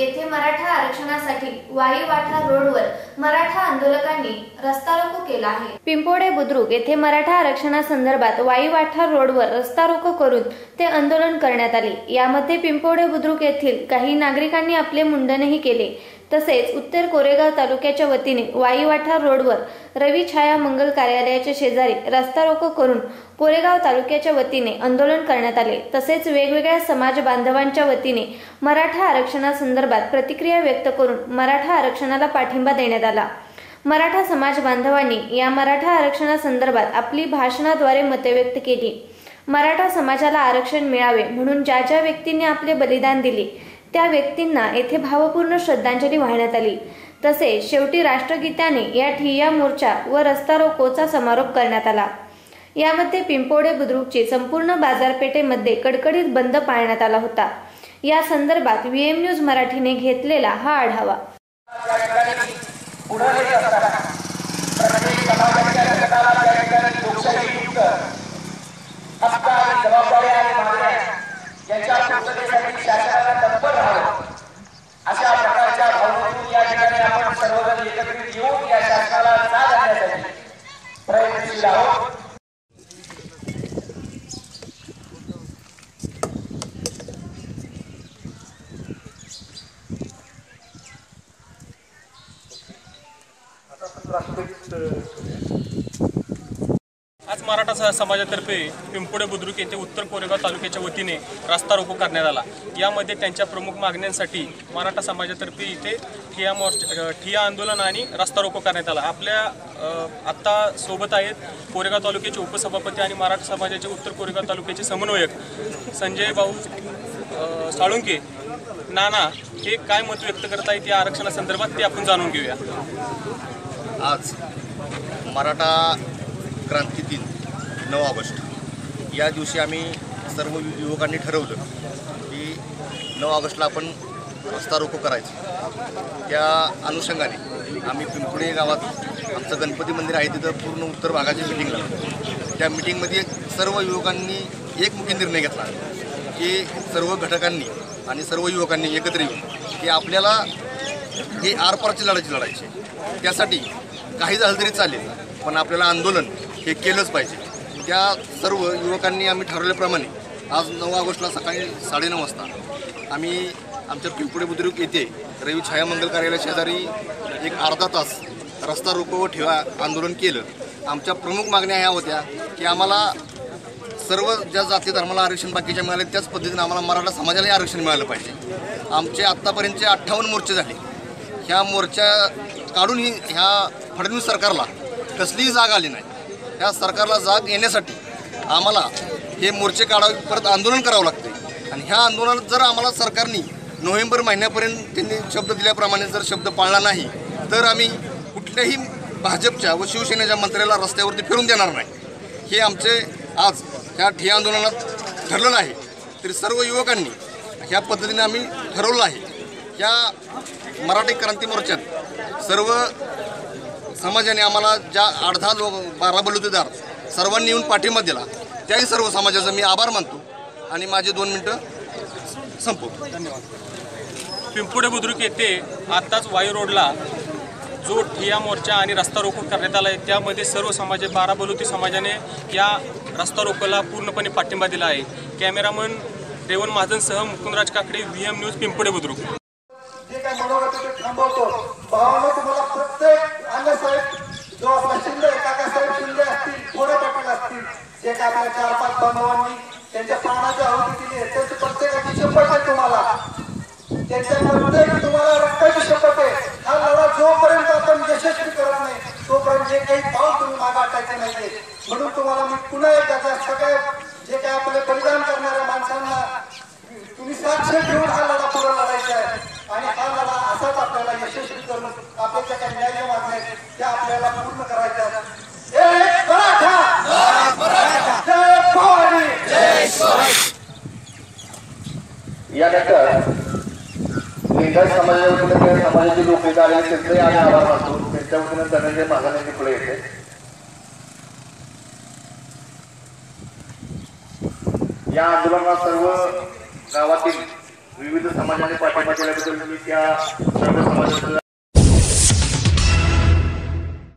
येथे मराठा आरक्षणासाठी रोडवर मराठा आंदोलकांनी रस्ता रोको केला आहे. पिंपोडे बुद्रुक येथे मराठा आरक्षणासंदर्भात वाई वाठा रोडवर रस्ता रोको करून ते आंदोलन करण्यात आले. यामध्ये पिंपोडे बुद्रुक येथील काही नागरिकांनी आपले मुंडनही केले. तसेच उत्तर कोरेगाव तालुक्याच्या वतीने वाईवाठा रोडवर रवी छाया मंगल कार्यालयाच्या शेजारी रस्ता रोको करून कोरेगाव तालुक्याच्या वतीने आंदोलन करण्यात आले. तसेच वेगवेगळ्या समाज बांधवांच्या वतीने मराठा आरक्षणासंदर्भात प्रतिक्रिया व्यक्त करून मराठा आरक्षणाला पाठिंबा देण्यात आला. मराठा समाज बांधवांनी या मराठा आरक्षणासंदर्भात आपली भाषणाद्वारे मते व्यक्त केली. मराठा समाजाला आरक्षण मिळावे म्हणून ज्या ज्या व्यक्तींनी आपले बलिदान दिले त्या व्यक्तींना येथे भावपूर्ण श्रद्धांजली वाहण्यात आली. तसेच शेवटी राष्ट्रगीताने या ठिय्या मोर्चा व रस्ता रोकोचा समारोप करण्यात आला. यामध्ये पिंपोडे बुद्रुकची संपूर्ण बाजारपेठेमध्ये कडकडीत बंद पाळण्यात आला होता. या संदर्भात व्हीएम न्यूज मराठीने घेतलेला हा आढावा त्या ठिकाणी पुढे येत असताना प्रत्येक समाजाच्या घटकाला त्या ठिकाणी लोकशाहीयुक्त हक्क आणि जबाबदाऱ्या आणि मागण्या यांच्या पूर्ततेसाठी शासनाला तत्पर राहावं अशा प्रकारच्या भावनेतून या ठिकाणी आपण सर्वजण एकत्रित येऊन या शासनाला साथ आणण्यासाठी प्रयत्नशील आहोत आज मराठा स- समाजातर्फे पिंपुडे बुद्रुक येथे उत्तर कोरेगाव तालुक्याच्या वतीने रास्ता रोको करण्यात आला. यामध्ये त्यांच्या प्रमुख मागण्यांसाठी मराठा समाजातर्फे इथे ठिया मोर्चा ठिया आंदोलन आणि रास्ता रोको करण्यात आला. आपल्या आत्ता सोबत आहेत कोरेगाव तालुक्याचे उपसभापती आणि मराठा समाजाचे उत्तर कोरेगाव तालुक्याचे समन्वयक संजय भाऊ साळुंके नाना हे काय मत व्यक्त करत आहेत या आरक्षणासंदर्भात ते आपण जाणून घेऊया. आज मराठा क्रांती दिन नऊ ऑगस्ट. या दिवशी आम्ही सर्व यु- युवकांनी ठरवलं की नऊ ऑगस्टला आपण रस्ता रोको करायचं. त्या अनुषंगाने आम्ही पिंपुणे गावात आमचं गणपती मंदिर आहे तिथं पूर्ण उत्तर भागाची मिटिंग लागली त्या मिटिंगमध्ये सर्व युवकांनी एकमुखी निर्णय घेतला की सर्व घटकांनी आणि सर्व युवकांनी एकत्र येऊन की आपल्याला हे आरपारची लढायची लढायची त्यासाठी काही झालं तरी चालेल पण आपल्याला आंदोलन हे केलंच पाहिजे. त्या सर्व युवकांनी आम्ही ठरवल्याप्रमाणे आज नऊ ऑगस्टला सकाळी साडेनऊ वाजता आम्ही आमच्या पिंपुडे बुद्रुक येथे रवी छायामंगल कार्यालय शेजारी एक अर्धा तास रस्ता रोको व ठेवा आंदोलन केलं. आमच्या प्रमुख मागण्या ह्या होत्या की आम्हाला सर्व ज्या जाती धर्माला आरक्षण बाकीच्या मिळाले त्याच पद्धतीने आम्हाला मराठा समाजालाही आरक्षण मिळालं पाहिजे. आमचे आत्तापर्यंतचे अठ्ठावन्न मोर्चे झाले. ह्या मोर्चा काढूनही ह्या फडणवीस सरकारला कसलीही जाग आली नाही. ह्या सरकारला जाग येण्यासाठी आम्हाला हे मोर्चे काढावे परत आंदोलन करावं लागते. आणि ह्या आंदोलनात जर आम्हाला सरकारने नोव्हेंबर महिन्यापर्यंत त्यांनी शब्द दिल्याप्रमाणे जर शब्द पाळला नाही तर आम्ही कुठल्याही भाजपच्या व शिवसेनेच्या मंत्र्याला रस्त्यावरती फिरून देणार नाही. हे आमचे आज ह्या ठिया आंदोलनात ठरलेलं आहे. तरी सर्व युवकांनी ह्या पद्धतीने आम्ही ठरवलं आहे. या मराठी क्रांती मोर्चात सर्व समाजाने आम्हाला ज्या आठ दहा लोक बारा बलुतेदार सर्वांनी येऊन पाठिंबा दिला त्याही सर्व समाजाचा मी आभार मानतो. आणि माझे दोन मिनटं संपवतो. पिंपुडे बुद्रुक येथे आत्ताच वायू रोडला जो ठिया मोर्चा आणि रस्ता रोको करण्यात आला आहे त्यामध्ये सर्व समाज बारा बलुती समाजाने या रस्ता रोकोला पूर्णपणे पाठिंबा दिला आहे. Cameraman Revan महाजनसह Mukundraj Kakade V M news Pimpude Budruk. जे थांबवतो. भावानं तुम्हाला प्रत्येक आपल्या चार त्यांच्या प्राणाची आहुती दिली आहे त्यांची प्रत्येकाची शपथ आहे तुम्हाला. त्यांच्या प्रत्येक तुम्हाला रक्ताची शपथ आहे. हा लढा जोपर्यंत आपण यशस्वी करत नाही तोपर्यंत जे काही पाऊल तुम्ही मागा टाकायचे नाहीये. म्हणून तुम्हाला मी पुन्हा एकदा सगळ्या जे काही आपले बलिदान करणाऱ्या माणसांना तुम्ही साक्ष घेऊन हा लढा पुढे लढायचा आहे. आणि हा लढा असाच आपल्याला यशस्वी करून आपल्याच्या काही न्याय मागण्या आहेत त्या आपल्याला पूर्ण करायच्या आहेत. एक मराठा जय भवानी यानंतर लिंगायत समाजाच्या वतीनं त्या समाजाचे लोक इथं आलेले त्यांचाही आम्ही आभार मानतो. त्यांच्या वतीनं धनंजय महाजन पुढे येते. या आंदोलनात सर्व गावातील विविध समाजाने पाठिंबा केल्याबद्दल मी त्या सर्व समाजाचं